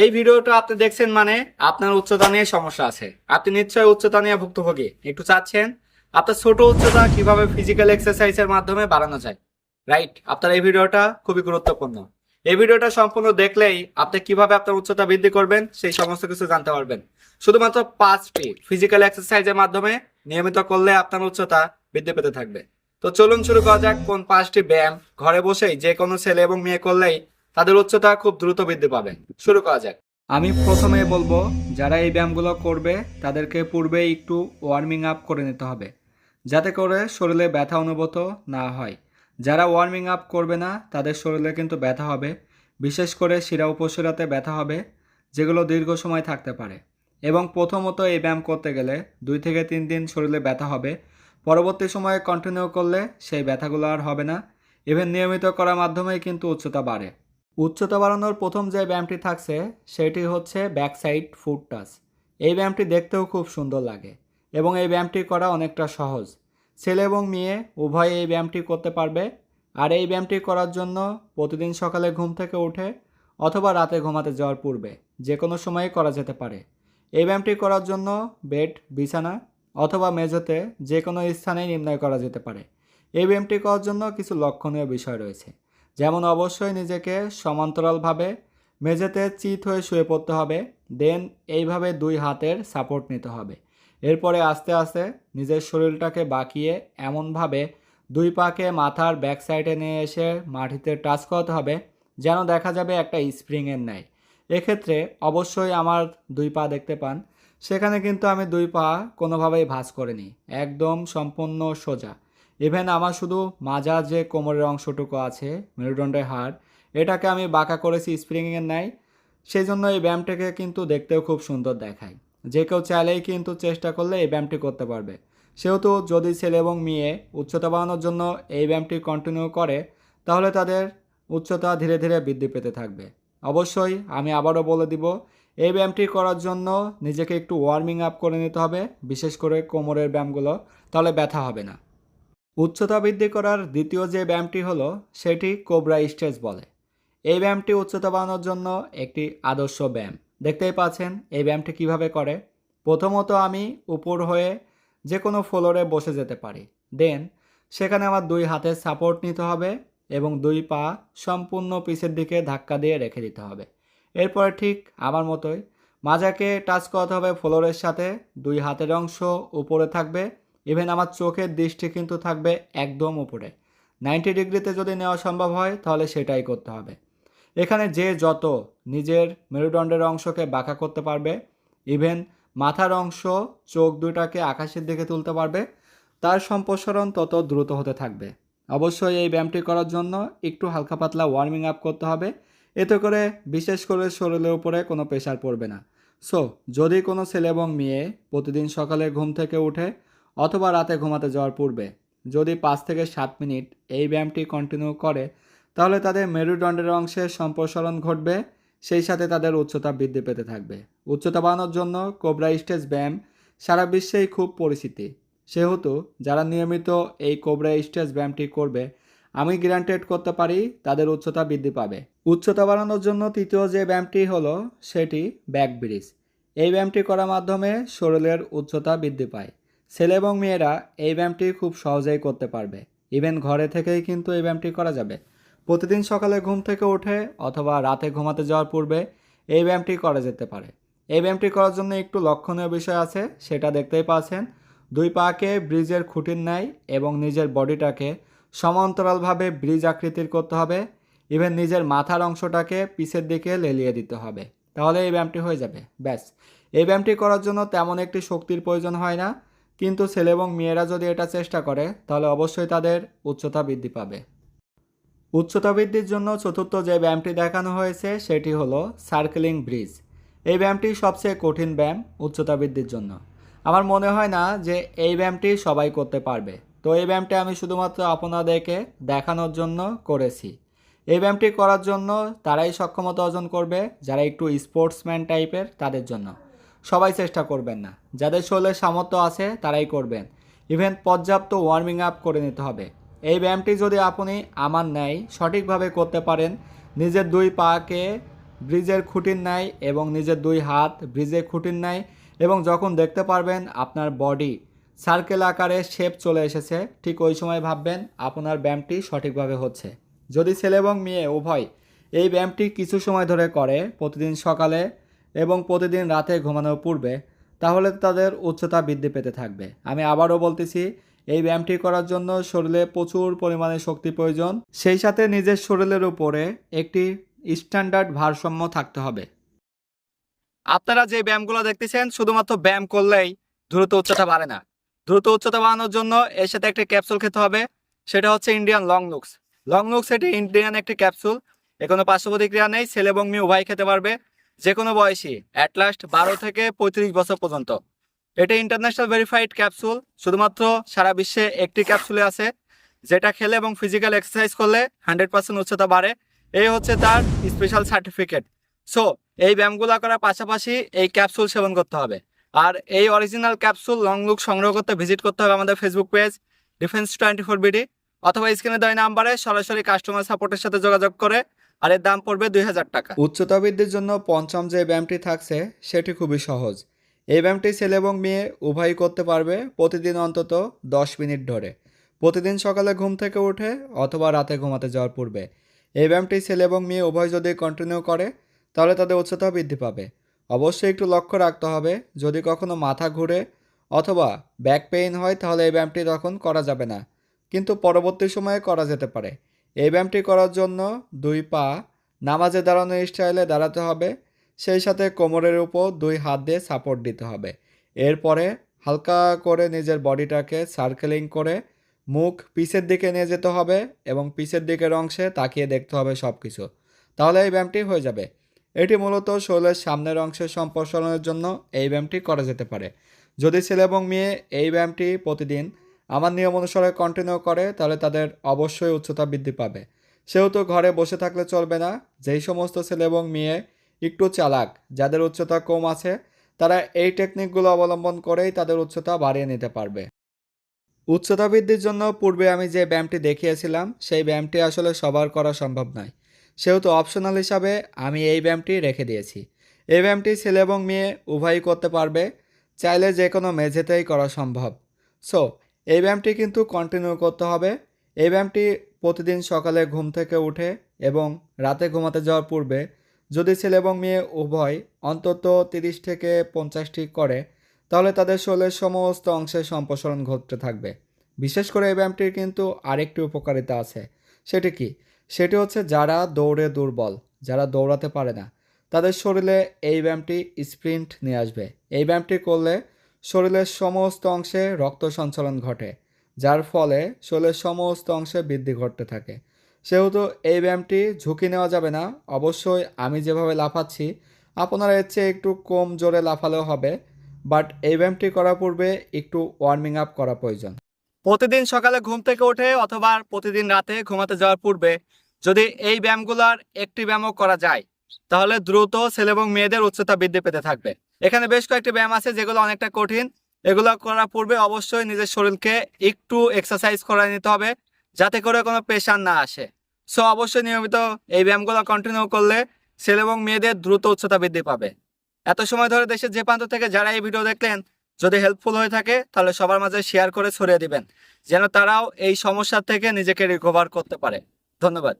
এই ভিডিওটা আপনি দেখছেন মানে আপনার উচ্চতা নিয়ে সমস্যা আছে। আপনি নিশ্চয়ই উচ্চতা নিয়ে ভুক্তভোগী। একটু চাচ্ছেন, আপনার ছোট উচ্চতা কীভাবে ফিজিক্যাল এক্সারসাইজের মাধ্যমে বাড়ানো যায়? রাইট আপনার এই ভিডিওটা খুবই গুরুত্বপূর্ণ। এই ভিডিওটা সম্পূর্ণ দেখলেই আপনি কীভাবে আপনার উচ্চতা বৃদ্ধি করবেন, সেই সমস্ত কিছু জানতে পারবেন। শুধুমাত্র পাঁচটি ফিজিক্যাল এক্সারসাইজের মাধ্যমে নিয়মিত করলে আপনার উচ্চতা বৃদ্ধি পেতে থাকবে। তো চলুন শুরু করা যাক কোন পাঁচটি ব্যায়াম। ঘরে বসেই যে কোনো ছেলে এবং মেয়ে করলেই তাদের উচ্চতা খুব দ্রুত বৃদ্ধি পাবে। শুরু করা যাক। আমি প্রথমে বলব, যারা এই ব্যায়ামগুলো করবে, তাদেরকে পূর্বে একটু ওয়ার্মিং আপ করে নিতে হবে, যাতে করে শরীরে ব্যথা অনুভূত না হয়। যারা ওয়ার্মিং আপ করবে না, তাদের শরীরে কিন্তু ব্যথা হবে, বিশেষ করে শিরা উপশিরাতে ব্যথা হবে, যেগুলো দীর্ঘ সময় থাকতে পারে। এবং প্রথমত এই ব্যায়াম করতে গেলে দুই থেকে তিন দিন শরীরে ব্যথা হবে, পরবর্তী সময়ে কন্টিনিউ করলে সেই ব্যথাগুলো আর হবে না। ইভেন নিয়মিত করার মাধ্যমেই কিন্তু উচ্চতা বাড়ে। উচ্চতা বাড়ানোর প্রথম যে ব্যায়ামটি থাকছে, সেটি হচ্ছে ব্যাক সাইড ফুট টাচ। এই ব্যায়ামটি দেখতেও খুব সুন্দর লাগে এবং এই ব্যায়ামটি করা অনেকটা সহজ। ছেলে এবং মেয়ে উভয় এই ব্যায়ামটি করতে পারবে। আর এই ব্যায়ামটি করার জন্য প্রতিদিন সকালে ঘুম থেকে উঠে অথবা রাতে ঘুমাতে যাওয়ার পূর্বে যে কোনো সময়ে করা যেতে পারে। এই ব্যায়ামটি করার জন্য বেড, বিছানা অথবা মেঝেতে যে কোনো স্থানেই নির্ণয় করা যেতে পারে। এই ব্যায়ামটি করার জন্য কিছু লক্ষণীয় বিষয় রয়েছে। যেমন অবশ্যই নিজেকে সমান্তরালভাবে মেঝেতে চিত হয়ে শুয়ে পড়তে হবে, দেন এইভাবে দুই হাতের সাপোর্ট নিতে হবে। এরপরে আস্তে আস্তে নিজের শরীরটাকে বাঁকিয়ে এমনভাবে দুই পাকে মাথার ব্যাক সাইডে নিয়ে এসে মাটিতে টাচ করাতে হবে, যেন দেখা যাবে একটা স্প্রিংয়ের ন্যায়। এক্ষেত্রে অবশ্যই আমার দুই পা দেখতে পান। সেখানে কিন্তু আমি দুই পা কোনোভাবেই ভাঁজ করিনি, একদম সম্পূর্ণ সোজা। ইভেন আমার শুধু মাজা যে কোমরের অংশটুকু আছে, মেরুদণ্ডের হাড়, এটাকে আমি বাঁকা করেছি স্প্রিংয়ের ন্যায় সেই জন্য এই ব্যায়ামটাকে কিন্তু দেখতেও খুব সুন্দর দেখায়। যে কেউ চাইলেই কিন্তু চেষ্টা করলে এই ব্যায়ামটি করতে পারবে। সেহেতু যদি ছেলে এবং মেয়ে উচ্চতা বাড়ানোর জন্য এই ব্যায়ামটি কন্টিনিউ করে, তাহলে তাদের উচ্চতা ধীরে ধীরে বৃদ্ধি পেতে থাকবে। অবশ্যই আমি আবারও বলে দিব, এই ব্যায়ামটি করার জন্য নিজেকে একটু ওয়ার্মিং আপ করে নিতে হবে, বিশেষ করে কোমরের ব্যায়ামগুলো, তাহলে ব্যথা হবে না। উচ্চতা বৃদ্ধি করার দ্বিতীয় যে ব্যায়ামটি হলো, সেটি কোবরা স্ট্রেচ বলে। এই ব্যায়ামটি উচ্চতা বাড়ানোর জন্য একটি আদর্শ ব্যায়াম। দেখতেই পাচ্ছেন এই ব্যায়ামটি কীভাবে করে? প্রথমত আমি উপর হয়ে যে কোনো ফ্লোরে বসে যেতে পারি। দেন সেখানে আমার দুই হাতের সাপোর্ট নিতে হবে এবং দুই পা সম্পূর্ণ পিছের দিকে ধাক্কা দিয়ে রেখে দিতে হবে। এরপরে ঠিক আমার মতোই মাজাকে টাচ করাতে হবে ফ্লোরের সাথে, দুই হাতের অংশ উপরে থাকবে ইভেন আমার চোখের দৃষ্টি কিন্তু থাকবে একদম উপরে। নাইনটি ডিগ্রিতে যদি নেওয়া সম্ভব হয়, তাহলে সেটাই করতে হবে। এখানে যে যত নিজের মেরুদণ্ডের অংশকে বাঁকা করতে পারবে ইভেন মাথার অংশ, চোখ দুটাকে আকাশের দিকে তুলতে পারবে, তার সম্প্রসারণ তত দ্রুত হতে থাকবে। অবশ্যই এই ব্যায়ামটি করার জন্য একটু হালকা পাতলা ওয়ার্মিং আপ করতে হবে। এতে করে বিশেষ করে শরীরের উপরে কোনো প্রেশার পড়বে না। সো যদি কোনো ছেলে এবং মেয়ে প্রতিদিন সকালে ঘুম থেকে উঠে অথবা রাতে ঘুমাতে যাওয়ার পূর্বে। যদি পাঁচ থেকে সাত মিনিট এই ব্যায়ামটি কন্টিনিউ করে, তাহলে তাদের মেরুদণ্ডের অংশে সম্প্রসারণ ঘটবে, সেই সাথে তাদের উচ্চতা বৃদ্ধি পেতে থাকবে। উচ্চতা বাড়ানোর জন্য কোবরা স্টেজ ব্যায়াম সারা বিশ্বেই খুব পরিচিতি। সেহেতু যারা নিয়মিত এই কোবরা স্টেজ ব্যায়ামটি করবে, আমি গ্যারান্টেড করতে পারি তাদের উচ্চতা বৃদ্ধি পাবে। উচ্চতা বাড়ানোর জন্য তৃতীয় যে ব্যায়ামটি হলো, সেটি ব্যাক ব্রিজ। এই ব্যায়ামটি করার মাধ্যমে শরীরের উচ্চতা বৃদ্ধি পায়। ছেলে এবং মেয়েরা এই ব্যায়ামটি খুব সহজেই করতে পারবে। ইভেন ঘরে থেকেই কিন্তু এই ব্যায়ামটি করা যাবে। প্রতিদিন সকালে ঘুম থেকে উঠে অথবা রাতে ঘুমাতে যাওয়ার পূর্বে এই ব্যায়ামটি করা যেতে পারে। এই ব্যায়ামটি করার জন্য একটু লক্ষণীয় বিষয় আছে, সেটা দেখতেই পাচ্ছেন। দুই পাকে ব্রিজের খুঁটির ন্যায় এবং নিজের বডিটাকে সমান্তরালভাবে ব্রিজ আকৃতির করতে হবে। ইভেন নিজের মাথার অংশটাকে পিছের দিকে লেলিয়ে দিতে হবে। তাহলে এই ব্যায়ামটি হয়ে যাবে। ব্যাস। এই ব্যায়ামটি করার জন্য তেমন একটি শক্তির প্রয়োজন হয় না। কিন্তু ছেলে এবং মেয়েরা যদি এটা চেষ্টা করে, তাহলে অবশ্যই তাদের উচ্চতা বৃদ্ধি পাবে। উচ্চতা বৃদ্ধির জন্য চতুর্থ যে ব্যায়ামটি দেখানো হয়েছে, সেটি হলো সার্কেলিং ব্রিজ। এই ব্যায়ামটি সবচেয়ে কঠিন ব্যায়াম উচ্চতা বৃদ্ধির জন্য। আমার মনে হয় না যে এই ব্যায়ামটি সবাই করতে পারবে। তো এই ব্যায়ামটি আমি শুধুমাত্র আপনাদেরকে দেখানোর জন্য করেছি। এই ব্যায়ামটি করার জন্য তারাই সক্ষমতা অর্জন করবে, যারা একটু স্পোর্টসম্যান টাইপের তাদের জন্য। সবাই চেষ্টা করবেন না। যাদের শরীরের সামর্থ্য আছে, তারাই করবেন। ইভেন পর্যাপ্ত ওয়ার্মিং আপ করে নিতে হবে। এই ব্যায়ামটি যদি আপনি আমার ন্যায় সঠিকভাবে করতে পারেন, নিজের দুই পাকে ব্রিজের খুঁটির নাই এবং নিজের দুই হাত ব্রিজের খুঁটির নাই এবং যখন দেখতে পারবেন আপনার বডি সার্কেল আকারে শেপ চলে এসেছে, ঠিক ওই সময় ভাববেন আপনার ব্যায়ামটি সঠিকভাবে হচ্ছে। যদি ছেলে এবং মেয়ে উভয় এই ব্যায়ামটি কিছু সময় ধরে করে, প্রতিদিন সকালে এবং প্রতিদিন রাতে ঘুমানোর পূর্বে, তাহলে তাদের উচ্চতা বৃদ্ধি পেতে থাকবে। আমি আবারও বলতেছি, এই ব্যায়ামটি করার জন্য শরীরে প্রচুর পরিমাণে শক্তি প্রয়োজন। সেই সাথে নিজের শরীরের উপরে একটি স্ট্যান্ডার্ড ভারসাম্য থাকতে হবে। আপনারা যে ব্যায়ামগুলো দেখতেছেন, শুধুমাত্র ব্যায়াম করলেই দ্রুত উচ্চতা বাড়ে না। দ্রুত উচ্চতা বাড়ানোর জন্য এর সাথে একটি ক্যাপসুল খেতে হবে, সেটা হচ্ছে Indian long looks. Long looks এটি ইন্ডিয়ান একটি ক্যাপসুল এ কোনো পার্শ্ব প্রতিক্রিয়া নেই ছেলে এবং মেয়ে উভয় খেতে পারবে। যে কোনো বয়সী অ্যাট লাস্ট বারো থেকে পঁয়ত্রিশ বছর পর্যন্ত। এটা ইন্টারন্যাশনাল ভেরিফাইড ক্যাপসুল শুধুমাত্র সারা বিশ্বে একটি ক্যাপসুলে আছে, যেটা খেলে এবং ফিজিক্যাল এক্সারসাইজ করলে হান্ড্রেড পার্সেন্ট উচ্চতা বাড়ে। এই হচ্ছে তার স্পেশাল সার্টিফিকেট সো এই ব্যায়ামগুলো করার পাশাপাশি এই ক্যাপসুল সেবন করতে হবে। আর এই অরিজিনাল ক্যাপসুল লং লুক সংগ্রহ করতে ভিজিট করতে হবে আমাদের Facebook page defence twenty four BD অথবা স্ক্রিনে দেওয়া নাম্বারে সরাসরি কাস্টমার সাপোর্টের সাথে যোগাযোগ করে আর এর দাম পড়বে দুই হাজার টাকা। উচ্চতা বৃদ্ধির জন্য পঞ্চম যে ব্যায়ামটি থাকছে, সেটি খুবই সহজ। এই ব্যায়ামটি ছেলে এবং মেয়ে উভয়ই করতে পারবে প্রতিদিন অন্তত দশ মিনিট ধরে। প্রতিদিন সকালে ঘুম থেকে উঠে অথবা রাতে ঘুমাতে যাওয়ার পূর্বে। এই ব্যায়ামটি ছেলে এবং মেয়ে উভয় যদি কন্টিনিউ করে, তাহলে তাদের উচ্চতা বৃদ্ধি পাবে। অবশ্যই একটু লক্ষ্য রাখতে হবে, যদি কখনো মাথা ঘুরে অথবা ব্যাক পেইন হয়, তাহলে এই ব্যায়ামটি তখন করা যাবে না। কিন্তু পরবর্তী সময়ে করা যেতে পারে। এই ব্যায়ামটি করার জন্য দুই পা নামাজে দাঁড়ানো স্টাইলে দাঁড়াতে হবে। সেই সাথে কোমরের উপর দুই হাত দিয়ে সাপোর্ট দিতে হবে। এরপরে হালকা করে নিজের বডিটাকে সার্কেলিং করে মুখ পিছের দিকে নিয়ে যেতে হবে এবং পিছের দিকের অংশে তাকিয়ে দেখতে হবে সব কিছু তাহলে এই ব্যায়ামটি হয়ে যাবে। এটি মূলত শরীরের সামনের অংশের সম্প্রসারণের জন্য এই ব্যায়ামটি করা যেতে পারে। যদি ছেলে এবং মেয়ে এই ব্যায়ামটি প্রতিদিন আমার নিয়ম অনুসারে কন্টিনিউ করে, তাহলে তাদের অবশ্যই উচ্চতা বৃদ্ধি পাবে। সেহেতু ঘরে বসে থাকলে চলবে না। যেই সমস্ত ছেলে এবং মেয়ে একটু চালাক, যাদের উচ্চতা কম আছে, তারা এই টেকনিকগুলো অবলম্বন করেই তাদের উচ্চতা বাড়িয়ে নিতে পারবে। উচ্চতা বৃদ্ধির জন্য পূর্বে আমি যে ব্যায়ামটি দেখিয়েছিলাম, সেই ব্যায়ামটি আসলে সবার করা সম্ভব নয়। সেহেতু অপশনাল হিসাবে আমি এই ব্যায়ামটি রেখে দিয়েছি। এই ব্যায়ামটি ছেলে এবং মেয়ে উভয়ই করতে পারবে, চাইলে যে কোনো মেঝেতেই করা সম্ভব। সো এই ব্যায়ামটি কিন্তু কন্টিনিউ করতে হবে। এই ব্যায়ামটি প্রতিদিন সকালে ঘুম থেকে উঠে এবং রাতে ঘুমাতে যাওয়ার পূর্বে যদি ছেলে এবং মেয়ে উভয় অন্তত তিরিশ থেকে পঞ্চাশটি করে, তাহলে তাদের শরীরের সমস্ত অংশের সম্প্রসারণ ঘটতে থাকবে। বিশেষ করে এই ব্যায়ামটির কিন্তু আরেকটি উপকারিতা আছে। সেটি কি? সেটি হচ্ছে যারা দৌড়ে দুর্বল, যারা দৌড়াতে পারে না, তাদের শরীরে এই ব্যায়ামটি স্প্রিন্ট নিয়ে আসবে। এই ব্যায়ামটি করলে শরীরের সমস্ত অংশে রক্ত সঞ্চালন ঘটে, যার ফলে শরীরের সমস্ত অংশে বৃদ্ধি ঘটতে থাকে। সেহেতু এই ব্যায়ামটি ঝুঁকি নেওয়া যাবে না। অবশ্যই আমি যেভাবে লাফাচ্ছি, আপনারা এর চেয়ে একটু কম জোরে লাফালেও হবে, বাট এই ব্যায়ামটি করার পূর্বে একটু ওয়ার্মিং আপ করা প্রয়োজন। প্রতিদিন সকালে ঘুম থেকে উঠে অথবা প্রতিদিন রাতে ঘুমাতে যাওয়ার পূর্বে যদি এই ব্যায়ামগুলোর একটি ব্যায়ামও করা যায়, তাহলে দ্রুত ছেলে এবং মেয়েদের উচ্চতা বৃদ্ধি পেতে থাকবে। এখানে বেশ কয়েকটি ব্যায়াম আছে, যেগুলো অনেকটা কঠিন। এগুলো করার পূর্বে অবশ্যই নিজের শরীরকে একটু এক্সারসাইজ করায় নিতে হবে, যাতে করে কোনো প্রেশার না আসে। সো অবশ্যই নিয়মিত এই ব্যায়ামগুলো কন্টিনিউ করলে ছেলে এবং মেয়েদের দ্রুত উচ্চতা বৃদ্ধি পাবে। এত সময় ধরে দেশের যে প্রান্ত থেকে যারা এই ভিডিও দেখলেন, যদি হেল্পফুল হয়ে থাকে, তাহলে সবার মাঝে শেয়ার করে ছড়িয়ে দিবেন, যেন তারাও এই সমস্যার থেকে নিজেকে রিকভার করতে পারে। ধন্যবাদ।